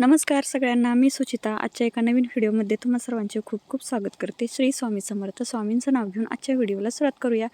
नमस्कार सगळ्यांना मी सुचिता. आजच्या एका नवीन व्हिडिओमध्ये तुम्हा सर्वांचे खूप खूप स्वागत करते. श्री स्वामी समर्थ स्वामींचं नाव घेऊन आजच्या व्हिडिओला सुरुवात करूया.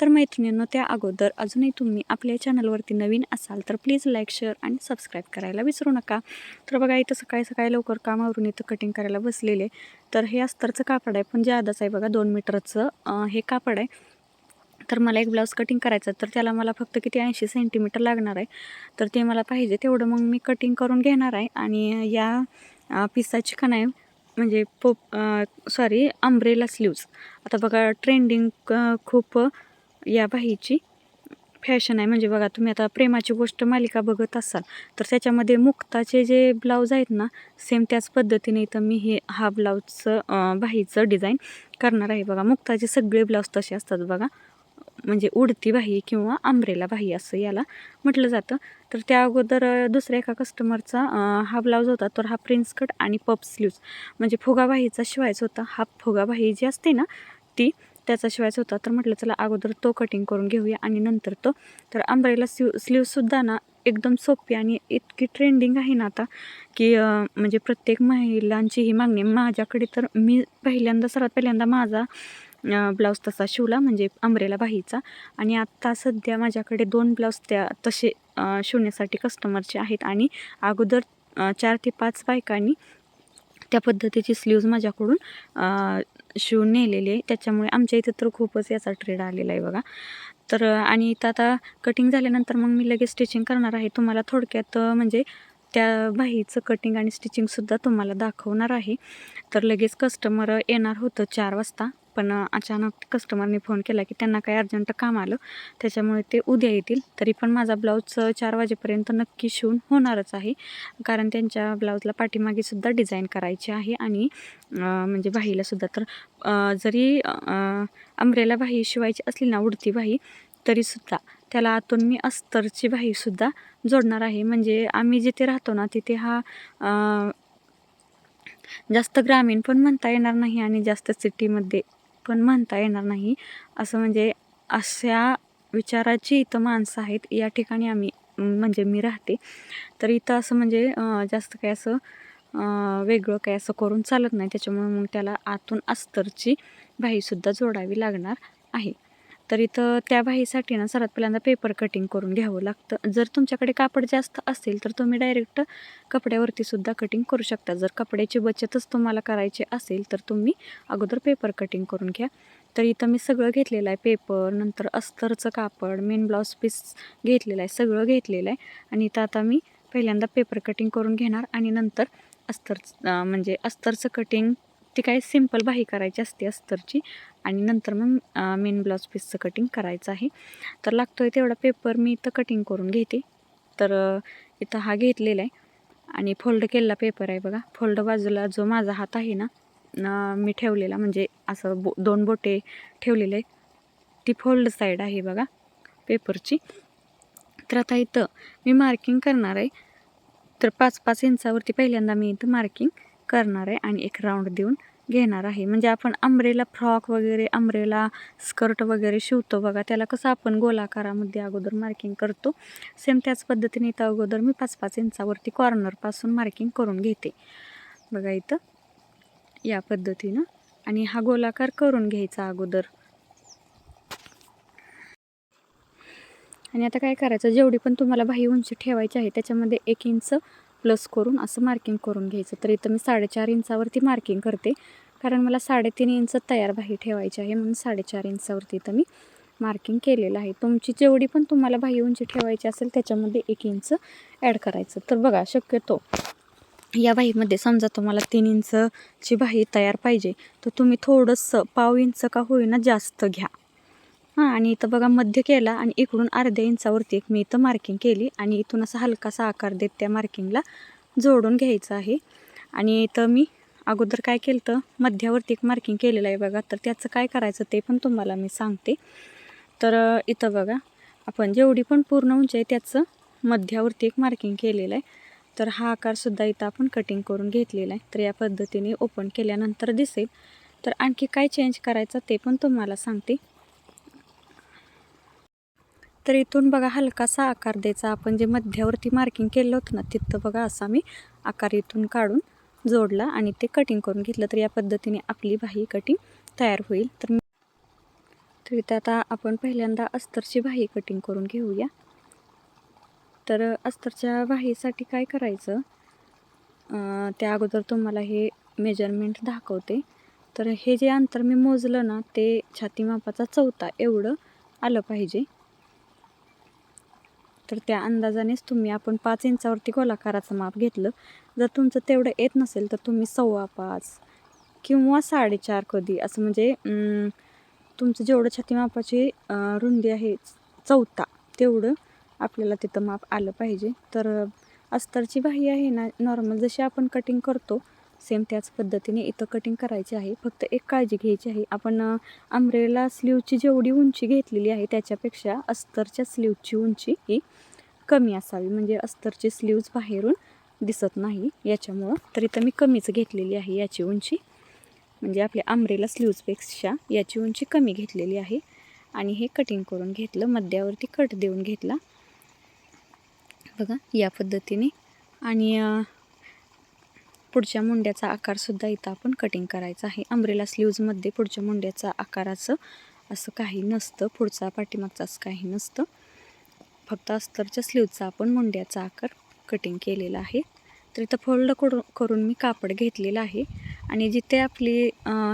तर मैत्रिणींनो त्या अगोदर अजूनही तुम्ही आपल्या चॅनलवरती नवीन असाल तर प्लीज लाईक शेअर आणि सबस्क्राईब करायला विसरू नका. तर बघा इथं सकाळी सकाळी लवकर कामावरून इथं कटिंग करायला बसलेले. तर हे अस्तरचं कापड आहे पण जे आदाच आहे बघा दोन मीटरचं हे कापड आहे. तर मला एक ब्लाऊज कटिंग करायचं तर त्याला मला फक्त किती ऐंशी सेंटीमीटर लागणार आहे. तर ते मला पाहिजे तेवढं मग मी कटिंग करून घेणार आहे. आणि या पिसाची का नाही म्हणजे पोप सॉरी अंब्रेला स्लीव्ज आता बघा ट्रेंडिंग खूप या बाहीची फॅशन आहे. म्हणजे बघा तुम्ही आता प्रेमाची गोष्ट मालिका बघत असाल तर त्याच्यामध्ये मुक्ताचे जे ब्लाऊज आहेत ना सेम त्याच पद्धतीने इथं मी हे हा ब्लाऊजचं बाहीचं डिझाईन करणार आहे. बघा मुक्ताचे सगळे ब्लाऊज तसे असतात बघा. म्हणजे उडती बाही किंवा आंब्रेला बाही असं याला म्हटलं जातं. तर त्या अगोदर दुसऱ्या एका कस्टमरचा हा ब्लाऊज होता तर हा प्रिन्स कट आणि पप स्लीव्स म्हणजे फुगाबाहीचा शिवायचा होता. हा फुगाबाही जी असते ना ती त्याचा शिवायचा होता. तर म्हटलं चला अगोदर तो कटिंग करून घेऊया आणि नंतर तो. तर आंब्रेला स्लीव स्लीवसुद्धा ना एकदम सोपी आणि इतकी ट्रेंडिंग आहे ना आता की म्हणजे प्रत्येक महिलांची ही मागणी. माझ्याकडे तर मी पहिल्यांदा सर्वात पहिल्यांदा माझा ब्लाऊज तसा शिवला म्हणजे अंब्रेला बाहीचा. आणि आत्ता सध्या माझ्याकडे दोन ब्लाऊज त्या तसे शिवण्यासाठी कस्टमरचे आहेत. आणि अगोदर चार ते पाच बायकांनी त्या पद्धतीची स्लीव्ज माझ्याकडून शिवून नेलेली आहे. त्याच्यामुळे आमच्या इथं तर खूपच याचा ट्रेड आलेला आहे बघा. तर आणि इथं आता कटिंग झाल्यानंतर मग मी लगेच स्टिचिंग करणार आहे. तुम्हाला थोडक्यात म्हणजे त्या बाहीचं कटिंग आणि स्टिचिंगसुद्धा तुम्हाला दाखवणार आहे. तर लगेच कस्टमर येणार होतं चार वाजता. पण अचानक कस्टमरने फोन केला की त्यांना काही अर्जंट काम आलं. त्याच्यामुळे ते उद्या येतील. तरी पण माझा ब्लाऊज चार वाजेपर्यंत नक्की शिवून होणारच आहे. कारण त्यांच्या ब्लाऊजला पाठीमागे सुद्धा डिझाईन करायची आहे आणि म्हणजे भाईलासुद्धा तर जरी अंब्रेला बाही शिवायची असली ना उडती बाही तरीसुद्धा त्याला आतून मी अस्तरची बाहीसुद्धा जोडणार आहे. म्हणजे आम्ही जिथे राहतो ना तिथे हा जास्त ग्रामीण पण म्हणता येणार नाही आणि जास्त सिटीमध्ये पण म्हणता येणार नाही. असं म्हणजे अशा विचाराची इथं माणसं आहेत. या ठिकाणी आम्ही म्हणजे मी राहते. तर इथं असं म्हणजे जास्त काय असं वेगळं काय असं करून चालत नाही. त्याच्यामुळे मग त्याला आतून अस्तरची बाहीसुद्धा जोडावी लागणार आहे. तर इथं त्या बाहीसाठी ना सर्वात पहिल्यांदा पेपर कटिंग करून घ्यावं लागतं. जर तुमच्याकडे कापड जास्त असेल तर तुम्ही डायरेक्ट कपड्यावरती सुद्धा कटिंग करू शकता. जर कपड्याची बचतच तुम्हाला करायची असेल तर तुम्ही अगोदर पेपर कटिंग करून घ्या. तर इथं मी सगळं घेतलेलं आहे पेपर नंतर अस्तरचं कापड मेन ब्लाऊज पीस घेतलेलं आहे सगळं घेतलेलं आहे. आणि इथं आता मी पहिल्यांदा पेपर कटिंग करून घेणार आणि नंतर अस्तरचं म्हणजे अस्तरचं कटिंग ती काय सिंपल बाही करायची असते अस्तरची. आणि नंतर मग मेन ब्लाऊज पीसचं कटिंग करायचं आहे. तर लागतो आहे तेवढा पेपर मी इथं कटिंग करून घेते. तर इथं हा घेतलेला आहे. आणि फोल्ड केलेला पेपर आहे बघा. फोल्ड बाजूला जो माझा हात आहे ना मी ठेवलेला म्हणजे असं बो दोन बोटे ठेवलेले ती फोल्ड साईड आहे बघा पेपरची तर आता इथं मी मार्किंग करणार आहे. तर पाच पाच इंचावरती पहिल्यांदा मी इथं मार्किंग करणार आहे आणि एक राऊंड देऊन घेणार आहे. म्हणजे आपण अंब्रेला फ्रॉक वगैरे अंब्रेला स्कर्ट वगैरे शिवतो बघा. त्याला कसं आपण गोलाकारामध्ये अगोदर मार्किंग करतो. सेम त्याच पद्धतीने इथं अगोदर मी पाच पाच इंचावरती कॉर्नरपासून मार्किंग करून घेते. बघा इथं. या पद्धतीनं. आणि हा गोलाकार करून घ्यायचा अगोदर. आणि आता काय करायचं? जेवढी पण तुम्हाला बाही उंची ठेवायची आहे त्याच्यामध्ये एक इंच प्लस करून असं मार्किंग करून घ्यायचं. तर इथं मी साडेचार इंचावरती मार्किंग करते. कारण मला साडेतीन इंच तयार बाही ठेवायची आहे म्हणून साडेचार इंचावरती इथं मी मार्किंग केलेलं आहे. तुमची जेवढी पण तुम्हाला बाही उंची ठेवायची असेल त्याच्यामध्ये एक इंच ॲड करायचं. तर बघा शक्यतो या बाहीमध्ये समजा तुम्हाला तीन इंचची बाही तयार पाहिजे तर तुम्ही थोडंसं पाव इंच का होईना जास्त घ्या. हां आणि इथं बघा मध्य केला आणि इकडून अर्ध्या इंचावरती एक मी इथं मार्किंग केली आणि इथून असा हलकासा आकार देत त्या मार्किंगला जोडून घ्यायचं आहे. आणि इथं मी अगोदर काय केलं तर मध्यावरती एक मार्किंग केलेलं आहे बघा. तर त्याचं काय करायचं ते पण तुम्हाला मी सांगते. तर इथं बघा आपण जेवढी पण पूर्ण उंची आहे त्याचं मध्यावरती एक मार्किंग केलेलं आहे. तर हा आकारसुद्धा इथं आपण कटिंग करून घेतलेला आहे. तर या पद्धतीने ओपन केल्यानंतर दिसेल. तर आणखी काय चेंज करायचं ते पण तुम्हाला सांगते. तर इथून बघा हलकासा आकार द्यायचा. आपण जे मध्यावरती मार्किंग केलं होतं ना तिथं बघा असा मी आकार इथून काढून जोडला आणि ते कटिंग करून घेतलं तर या पद्धतीने आपली बाही कटिंग तयार होईल. तर तर इथं आता आपण पहिल्यांदा अस्तरची बाही कटिंग करून घेऊया. तर अस्तरच्या बाहीसाठी काय करायचं? त्या अगोदर तुम्हाला हे मेजरमेंट दाखवते. तर हे जे अंतर मी मोजलं ना ते छाती मापाचा चौथा एवढं आलं पाहिजे. तर त्या अंदाजानेच तुम्ही आपण पाच इंचावरती गोलाकाराचं माप घेतलं. जर तुमचं तेवढं येत नसेल तर तुम्ही सव्वा पाच किंवा साडेचार कधी. असं म्हणजे तुमचं जेवढं छाती मापाची रुंदी आहे चौथा तेवढं आपल्याला तिथं माप आलं पाहिजे. तर अस्तरची बाही आहे ना नॉर्मल जशी आपण कटिंग करतो सेम त्याच पद्धतीने इथं कटिंग करायची आहे. फक्त एक काळजी घ्यायची आहे. आपण अमरेला स्लीवची जेवढी उंची घेतलेली आहे त्याच्यापेक्षा अस्तरच्या स्लीवची उंची ही कमी असावी. म्हणजे अस्तरची स्लीव्ज बाहेरून दिसत नाही. याच्यामुळं तर इथं मी कमीच घेतलेली आहे याची उंची. म्हणजे आपल्या आंब्रेला स्लीव्जपेक्षा याची उंची कमी घेतलेली आहे. आणि हे कटिंग करून घेतलं मध्यावरती कट देऊन घेतला. बघा या पद्धतीने. आणि पुढच्या मुंड्याचा आकारसुद्धा इथं आपण कटिंग करायचा आहे. अम्ब्रेला स्लीव्जमध्ये पुढच्या मुंड्याचा आकाराचं असं काही नसतं. पुढचा पाठीमागचा असं काही नसतं. फक्त अस्तरच्या स्लीवचा आपण मुंड्याचा आकार कटिंग केलेला आहे. तर इथं फोल्ड करून करून मी कापड घेतलेलं आहे. आणि जिथे आपली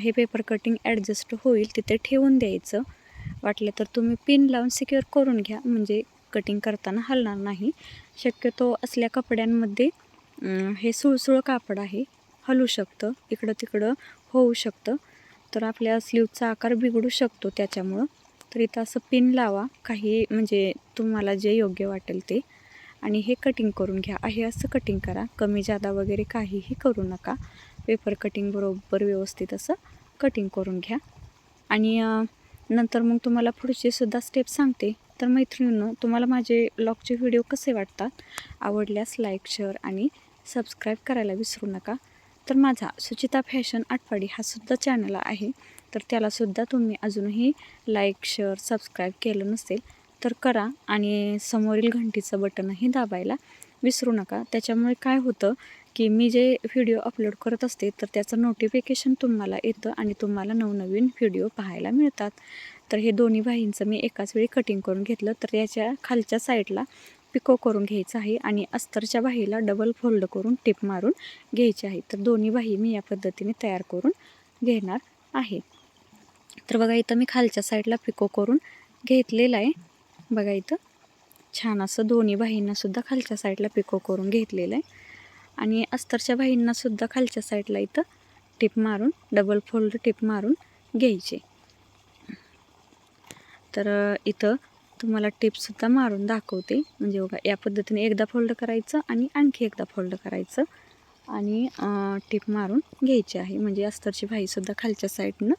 हे पेपर कटिंग ॲडजस्ट होईल तिथे ठेवून द्यायचं. वाटलं तर तुम्ही पिन लावून सिक्युअर करून घ्या. म्हणजे कटिंग करताना हलणार नाही. शक्यतो असल्या कपड्यांमध्ये हे सुळसुळ कापड आहे. हलू शकतं इकडं तिकडं होऊ शकतं. तर आपल्या स्लीवचा आकार बिघडू शकतो त्याच्यामुळं. तर इथं असं पिन लावा. काही म्हणजे तुम्हाला जे योग्य वाटेल ते. आणि हे कटिंग करून घ्या. आहे असं कटिंग करा. कमी जादा वगैरे काहीही करू नका. पेपर कटिंग बरोबर व्यवस्थित असं कटिंग करून घ्या. आणि नंतर मग तुम्हाला पुढचे सुद्धा स्टेप सांगते. तर मैत्रिणींनो तुम्हाला माझे ब्लॉगचे व्हिडिओ कसे वाटतात? आवडल्यास लाईक शेअर आणि सबस्क्राईब करायला विसरू नका. तर माझा सुचिता फॅशन आठवाडी हा सुद्धा चॅनल आहे. तर त्यालासुद्धा तुम्ही अजूनही लाईक शेअर सबस्क्राईब केलं नसेल तर करा आणि समोरील घंटीचं बटनही दाबायला विसरू नका. त्याच्यामुळे काय होतं की मी जे व्हिडिओ अपलोड करत असते तर त्याचं नोटिफिकेशन तुम्हाला येतं आणि तुम्हाला नवनवीन व्हिडिओ पाहायला मिळतात. तर हे दोन्ही बाहींचं मी एकाच वेळी कटिंग करून घेतलं. तर याच्या खालच्या साईडला पिको करून घ्यायचं आहे आणि अस्तरच्या बाहीला डबल फोल्ड करून टिप मारून घ्यायची आहे. तर दोन्ही बाही मी या पद्धतीने तयार करून घेणार आहे. तर बघा इथं मी खालच्या साईडला पिको करून घेतलेलं आहे. बघा इथं छान असं दोन्ही बाहींनासुद्धा खालच्या साईडला पिको करून घेतलेलं आहे. आणि अस्तरच्या बाहींनासुद्धा खालच्या साईडला इथं टिप मारून डबल फोल्ड टिप मारून घ्यायचे. तर इथं तुम्हाला टिपसुद्धा मारून दाखवते. म्हणजे बघा या पद्धतीने एकदा फोल्ड करायचं आणि आणखी एकदा फोल्ड करायचं. आणि टिप मारून घ्यायची आहे. म्हणजे अस्तरची भाईसुद्धा खालच्या साईडनं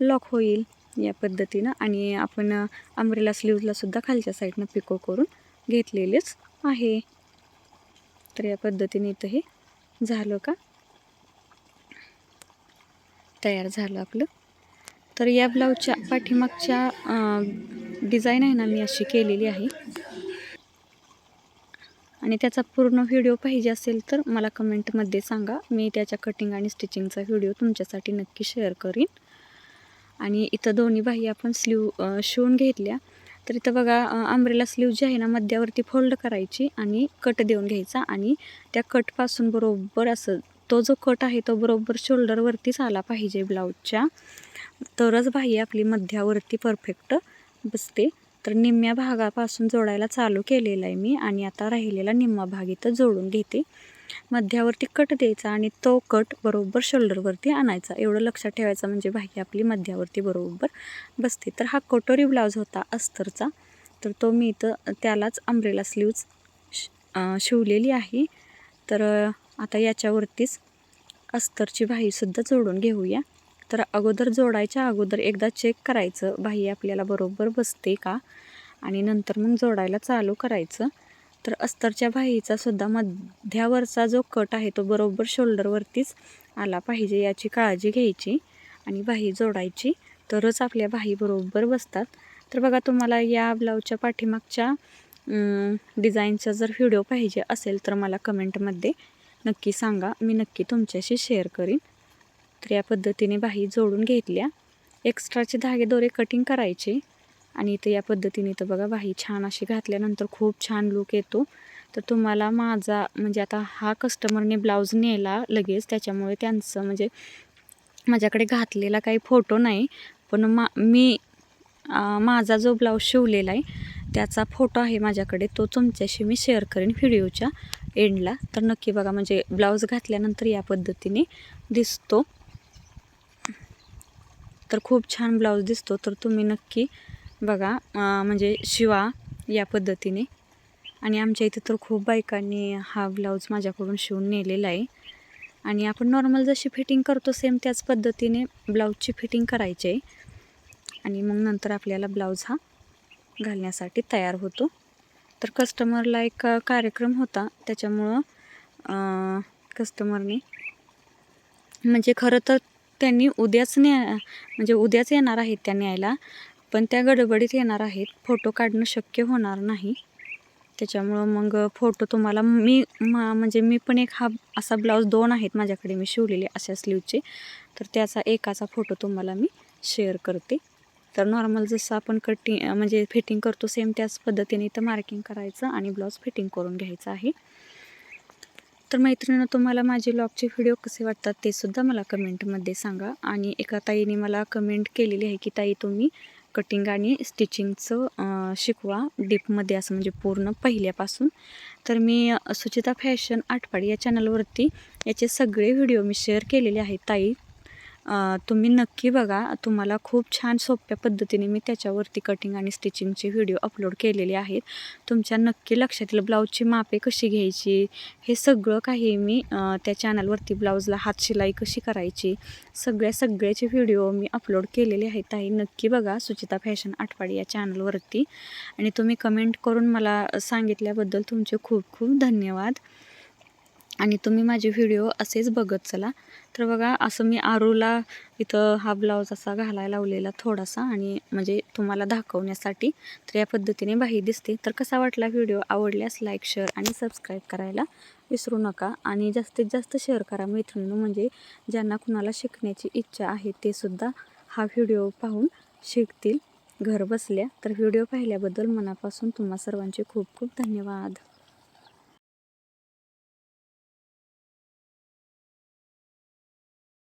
लॉक होईल या पद्धतीनं. आणि आपण अम्ब्रेला स्लीव्जलासुद्धा खालच्या साईडनं पिको करून घेतलेलेच आहे. तर या पद्धतीने इथं हे झालं का? तयार झालं आपलं. तर या ब्लाऊजच्या पाठीमागच्या डिझाईन आहे ना मी अशी केलेली आहे. आणि त्याचा पूर्ण व्हिडिओ पाहिजे असेल तर मला कमेंटमध्ये सांगा. मी त्याच्या कटिंग आणि स्टिचिंगचा व्हिडिओ तुमच्यासाठी नक्की शेअर करीन. आणि इथं दोन्ही बाही आपण स्लीव शिवून घेतल्या. तर इथं बघा आंब्रेला स्लीव जी आहे ना मध्यावरती फोल्ड करायची आणि कट देऊन घ्यायचा. आणि त्या कटपासून बरोबर असं तो जो कट आहे तो बरोबर शोल्डरवरतीच आला पाहिजे ब्लाऊजच्या तरच बाही आपली मध्यावरती परफेक्ट बसते. तर निम्म्या भागापासून जोडायला चालू केलेलं आहे मी आणि आता राहिलेला निम्मा भाग इथं जोडून घेते. मध्यावरती कट द्यायचा आणि तो कट बरोबर शोल्डरवरती आणायचा. एवढं लक्षात ठेवायचं म्हणजे भाई आपली मध्यावरती बरोबर बसते. तर हा कटोरी ब्लाऊज होता अस्तरचा. तर तो मी इथं त्यालाच अम्ब्रेला स्लीव्ज शिवलेली आहे. तर आता याच्यावरतीच अस्तरची भाईसुद्धा जोडून घेऊया. तर अगोदर जोडायच्या अगोदर एकदा चेक करायचं. बाही आपल्याला बरोबर बसते का? आणि नंतर मग जोडायला चालू करायचं. तर अस्तरच्या बाहीचा सुद्धा मध्यावरचा जो कट आहे तो बरोबर शोल्डरवरतीच आला पाहिजे याची काळजी घ्यायची आणि बाही जोडायची. तरच आपल्या बाही बरोबर बसतात. तर बघा तुम्हाला या ब्लाऊजच्या पाठीमागच्या डिझाईनचा जर व्हिडिओ पाहिजे असेल तर मला कमेंटमध्ये नक्की सांगा. मी नक्की तुमच्याशी शेअर करीन. तर या पद्धतीने बाही जोडून घेतल्या. एक्स्ट्राचे धागे दोरे कटिंग करायचे. आणि इथं या पद्धतीने तर बघा बाही छान अशी घातल्यानंतर खूप छान लुक येतो. तर तुम्हाला माझा म्हणजे आता हा कस्टमरने ब्लाऊज नेला लगेच त्याच्यामुळे त्यांचं म्हणजे माझ्याकडे घातलेला काही फोटो नाही. पण मा मी माझा जो ब्लाऊज शिवलेला आहे त्याचा फोटो आहे माझ्याकडे. तो तुमच्याशी मी शेअर करेन व्हिडिओच्या एंडला तर नक्की बघा म्हणजे ब्लाऊज घातल्यानंतर या पद्धतीने दिसतो. तर खूप छान ब्लाऊज दिसतो तर तुम्ही नक्की बघा म्हणजे शिवा या पद्धतीने. आणि आमच्या इथे तर खूप बायकांनी हा ब्लाऊज माझ्याकडून शिवून नेलेला आहे. आणि आपण नॉर्मल जशी फिटिंग करतो सेम त्याच पद्धतीने ब्लाऊजची फिटिंग करायची आहे. आणि मग नंतर आपल्याला ब्लाऊज हा घालण्यासाठी तयार होतो. तर कस्टमरला एक कार्यक्रम होता त्याच्यामुळं कस्टमरने म्हणजे खरं तर त्यांनी उद्याच न्या म्हणजे उद्याच येणार आहेत त्या न्यायला पण त्या गडबडीत येणार आहेत. फोटो काढणं शक्य होणार नाही. त्याच्यामुळं मग फोटो तुम्हाला मी मा म्हणजे मी पण एक हा असा ब्लाऊज दोन आहेत माझ्याकडे मी शिवलेले अशा स्लीवचे तर त्याचा एकाचा फोटो तुम्हाला मी शेअर करते. तर नॉर्मल जसं आपण कटिंग म्हणजे फिटिंग करतो सेम त्याच पद्धतीने इथं मार्किंग करायचं आणि ब्लाऊज फिटिंग करून घ्यायचं आहे. तर मैत्रिणीनं तुम्हाला माझे ब्लॉगचे व्हिडिओ कसे वाटतात ते सुद्धा मला कमेंटमध्ये सांगा. आणि एका ताईने मला कमेंट केलेली आहे की ताई तुम्ही कटिंग आणि स्टिचिंगचं शिकवा डीपमध्ये असं म्हणजे पूर्ण पहिल्यापासून. तर मी सुचिता फॅशन आटपाडी या चॅनलवरती याचे सगळे व्हिडिओ मी शेअर केलेले आहेत. ताई तुम्ही नक्की बघा. तुम्हाला खूप छान सोप्या पद्धतीने मी त्याच्यावरती कटिंग आणि स्टिचिंगचे व्हिडिओ अपलोड केलेले आहेत. तुमच्या नक्की लक्षात येईल ब्लाऊजची मापे कशी घ्यायची? हे सगळं काही मी त्या चॅनलवरती ब्लाऊजला हात शिलाई कशी करायची? सगळ्या सगळ्याचे व्हिडिओ मी अपलोड केलेले आहेत. ताई नक्की बघा सुचिता फॅशन आठवाडी या चॅनलवरती आणि तुम्ही कमेंट करून मला सांगितल्याबद्दल तुमचे खूप खूप धन्यवाद. आणि तुम्ही माझे व्हिडिओ असेच बघत चला. तर बघा असं मी आरूला इथं हा ब्लाऊज असा घालायला लावलेला थोडासा आणि म्हणजे तुम्हाला दाखवण्यासाठी तर या पद्धतीने बाही दिसते. तर कसा वाटला व्हिडिओ? आवडल्यास लाईक शेअर आणि सबस्क्राईब करायला विसरू नका. आणि जास्तीत जास्त शेअर करा मैत्रिणी म्हणजे ज्यांना कुणाला शिकण्याची इच्छा आहे ते सुद्धा हा व्हिडिओ पाहून शिकतील. घर बसल्या. तर व्हिडिओ पाहिल्याबद्दल मनापासून तुम्हा सर्वांचे खूप खूप धन्यवाद.